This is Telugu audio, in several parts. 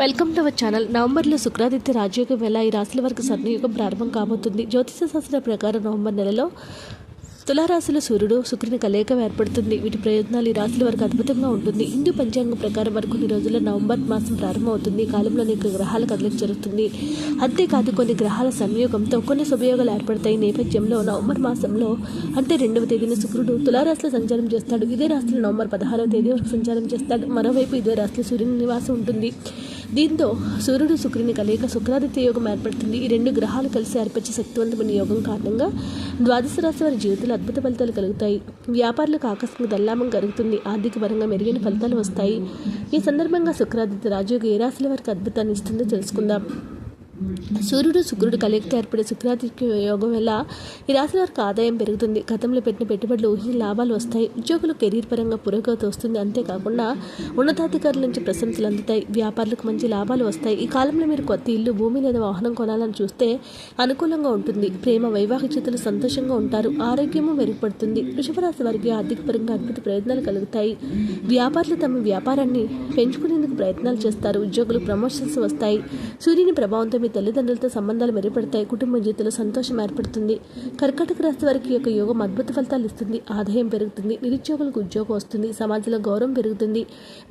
Welcome to our channel. నవంబర్లో శుక్రాదిత్య రాజయోగం వేళ ఈ రాశుల వరకు సన్నియోగం ప్రారంభం కాబోతుంది. జ్యోతిష శాస్త్ర ప్రకారం నవంబర్ నెలలో తులారాశిలో సూర్యుడు శుక్రుని కలయిక ఏర్పడుతుంది. వీటి ప్రయోజనాలు ఈ రాశుల వరకు అద్భుతంగా ఉంటుంది. హిందూ పంచాంగం ప్రకారం మరికొన్ని రోజుల్లో నవంబర్ మాసం ప్రారంభమవుతుంది. కాలంలో అనేక గ్రహాల కదలిక జరుగుతుంది. అంతేకాదు కొన్ని గ్రహాల సంయోగంతో కొన్ని శుభయోగాలు ఏర్పడతాయి. నేపథ్యంలో నవంబర్ మాసంలో అంటే రెండవ తేదీన శుక్రుడు తులారాశిలో సంచారం చేస్తాడు. ఇదే రాశిలో నవంబర్ పదహారవ తేదీ వరకు సంచారం చేస్తాడు. మరోవైపు ఇదే రాశిలో సూర్యుని నివాసం ఉంటుంది. దీంతో సూర్యుడు శుక్రుని కలయిక శుక్రాదిత్య యోగం ఏర్పడుతుంది. ఈ రెండు గ్రహాలు కలిసి ఏర్పరిచే శక్తివంతమైన యోగం కారణంగా ద్వాదశ రాశి వారి జీవితంలో అద్భుత ఫలితాలు కలుగుతాయి. వ్యాపారులకు ఆకస్మిక దల్లామం కలుగుతుంది ఆర్థిక పరంగా మెరుగైన ఫలితాలు వస్తాయి. ఈ సందర్భంగా శుక్రాదిత్య రాజయోగ ఏ రాశుల వారికి అద్భుతాన్ని ఇస్తుందో తెలుసుకుందాం. సూర్యుడు శుక్రుడు కలయికతో ఏర్పడే శుక్రాదిత్య యోగం వల్ల ఈ రాశి వారికి ఆదాయం పెరుగుతుంది. గతంలో పెట్టిన పెట్టుబడులు ఊహించిన లాభాలు వస్తాయి. ఉద్యోగులు కెరీర్ పరంగా పురోగతి వస్తుంది. అంతేకాకుండా ఉన్నతాధికారుల నుంచి ప్రశంసలు అందుతాయి. వ్యాపారులకు మంచి లాభాలు వస్తాయి. ఈ కాలంలో మీరు కొత్త ఇల్లు భూమి లేదా వాహనం కొనాలని చూస్తే అనుకూలంగా ఉంటుంది. ప్రేమ వైవాహిక చేతులు సంతోషంగా ఉంటారు. ఆరోగ్యము మెరుగుపడుతుంది. వృషభరాశి వారికి ఆర్థిక పరంగా అద్భుత ప్రయత్నాలు కలుగుతాయి. వ్యాపారులు తమ వ్యాపారాన్ని పెంచుకునేందుకు ప్రయత్నాలు చేస్తారు. ఉద్యోగులు ప్రమోషన్స్ వస్తాయి. సూర్యుని ప్రభావంతో మీ తల్లిదండ్రులతో సంబంధాలు మెరుగుపడతాయి. కుటుంబ జీవితంలో సంతోషం ఏర్పడుతుంది. కర్కాటక రాశి వారికి యొక్క యోగం అద్భుత ఫలితాలు ఇస్తుంది. ఆదాయం పెరుగుతుంది. నిరుద్యోగులకు ఉద్యోగం వస్తుంది. సమాజంలో గౌరవం పెరుగుతుంది.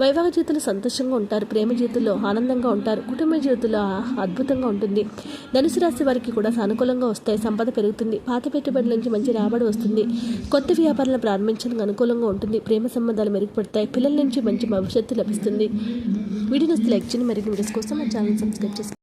వైవాహిక జీవితంలో సంతోషంగా ఉంటారు. ప్రేమ జీవితంలో ఆనందంగా ఉంటారు. కుటుంబ జీవితంలో అద్భుతంగా ఉంటుంది. ధనుసు రాశి వారికి కూడా సానుకూలంగా వస్తాయి. సంపద పెరుగుతుంది. పాత పెట్టుబడుల నుంచి మంచి రాబడి వస్తుంది. కొత్త వ్యాపారాలను ప్రారంభించడానికి అనుకూలంగా ఉంటుంది. ప్రేమ సంబంధాలు మెరుగుపడతాయి. పిల్లల నుంచి మంచి భవిష్యత్తు లభిస్తుంది. వీడియోస్ నచ్చితే లైక్ చేయండి. మరిన్ని వీడియోస్ కోసం మా ఛానల్ సబ్స్క్రైబ్ చేసుకోండి.